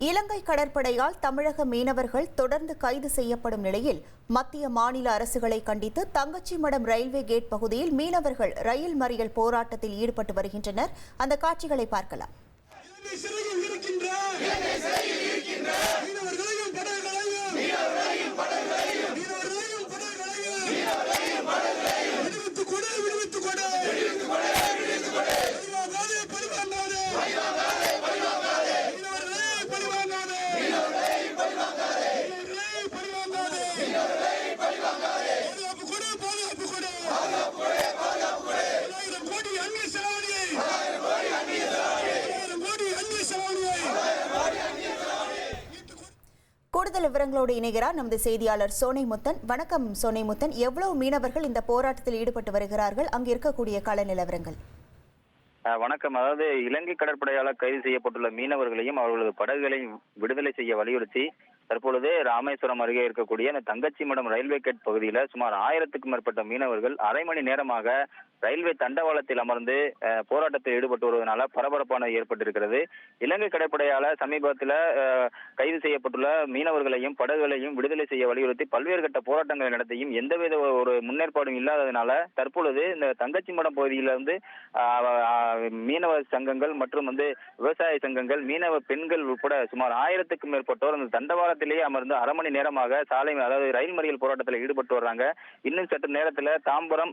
இலங்கை கடற்படையால் தமிழக மீனவர்கள் தொடர்ந்து கைது செய்யப்படும் நிலையில் மத்திய மாநில அரசுகளை கண்டித்து தங்கச்சிமடம் ரயில்வே கேட் பகுதியில் மீனவர்கள் ரயில் மறியல் போராட்டத்தில் ஈடுபட்டு வருகின்றனர். அந்த காட்சிகளை பார்க்கலாம் இலங்கை சிறையில் இருக்கின்ற மீனவர்களையும் படகுகளையும் மீனவர்களையும் படகுகளையும் விடுவித்துக் கொடு விடுவித்துக் கொடு பழிவாங்காதே பழிவாங்காதே மீனவர்களே பழிவாங்காதே மீனவர்களே பழிவாங்காதே பாதுகாப்பு கொடு பாதுகாப்பு கொடு தொள்ளாயிரம் கோடி அந்நிய செலவழியை தொள்ளாயிரம் கோடி அந்நிய செலவழியை கூடுதல் விவரங்களோடு இணைகிறார் நமது செய்தியாளர் சோனை முத்தன் வணக்கம் சோனை முத்தன் எவ்வளவு மீனவர்கள் இந்த போராட்டத்தில் ஈடுபட்டு வருகிறார்கள்? அங்கு இருக்கக்கூடிய கள நிலவரங்கள் வணக்கம். அதாவது இலங்கை கடற்படையால் கைது செய்யப்பட்டுள்ள மீனவர்களையும் அவர்களது படகுகளையும் விடுதலை செய்ய வலியுறுத்தி தற்பொழுது ராமேஸ்வரம் அருகே இருக்கக்கூடிய அந்த தங்கச்சிமடம் ரயில்வே கேட் பகுதியில் சுமார் ஆயிரத்துக்கும் மேற்பட்ட மீனவர்கள் அரை மணி நேரமாக ரயில்வே தண்டவாளத்தில் அமர்ந்து போராட்டத்தில் ஈடுபட்டு வருவதனால பரபரப்பானது ஏற்பட்டிருக்கிறது. இலங்கை கடற்படையால சமீபத்தில் கைது செய்யப்பட்டுள்ள மீனவர்களையும் படகுகளையும் விடுதலை செய்ய வலியுறுத்தி பல்வேறு கட்ட போராட்டங்களை நடத்தியும் எந்தவித ஒரு முன்னேற்பாடும் இல்லாததுனால தற்பொழுது இந்த தங்கச்சிமடம் பகுதியில இருந்து மீனவ சங்கங்கள் மற்றும் வந்து விவசாய சங்கங்கள் மீனவ பெண்கள் உட்பட சுமார் ஆயிரத்துக்கும் மேற்பட்டோர் அந்த தண்டவாளத்திலேயே அமர்ந்து அரை மணி நேரமாக சாலை அதாவது ரயில் மறியல் போராட்டத்தில் ஈடுபட்டு வர்றாங்க. இன்னும் சற்று நேரத்தில் தாம்பரம்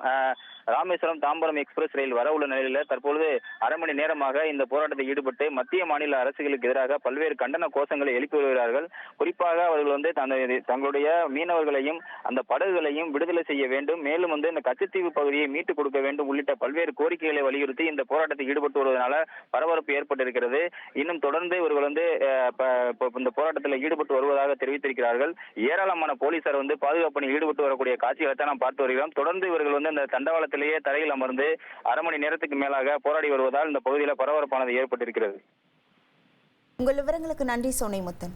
ராமேஸ்வரம் தாம்பரம் எக்ஸ்பிரஸ் ரயில் வர உள்ள நிலையில தற்பொழுது அரை மணி நேரமாக இந்த போராட்டத்தில் ஈடுபட்டு மத்திய மாநில அரசுகளுக்கு எதிராக பல்வேறு கண்டன கோஷங்களை எழுப்பி வருகிறார்கள். குறிப்பாக அவர்கள் வந்து தங்களுடைய மீனவர்களையும் அந்த படகுகளையும் விடுதலை செய்ய வேண்டும். மேலும் வந்து இந்த கச்சத்தீவு பகுதியை மீட்டுக் கொடுக்க வேண்டும் உள்ளிட்ட பல்வேறு கோரிக்கைகளை வலியுறுத்தி இந்த போராட்டத்தில் ஈடுபட்டு வருவதனால பரபரப்பு ஏற்பட்டிருக்கிறது. இன்னும் தொடர்ந்து இவர்கள் வந்து இந்த போராட்டத்தில் ஈடுபட்டு வருவதாக தெரிவித்திருக்கிறார்கள். ஏராளமான போலீசார் வந்து பாதுகாப்பு பணியில் ஈடுபட்டு வரக்கூடிய காட்சிகளை தான் நாம் பார்த்து வருகிறோம். தொடர்ந்து இவர்கள் வந்து அந்த தண்டவாளத்திலேயே தரையில் அமர்ந்து அரை மணி நேரத்துக்கு மேலாக போராடி வருவதால் இந்த பகுதியில் பரபரப்பானது ஏற்பட்டிருக்கிறது. உங்கள் விவரங்களுக்கு நன்றி சோனை முத்தன்.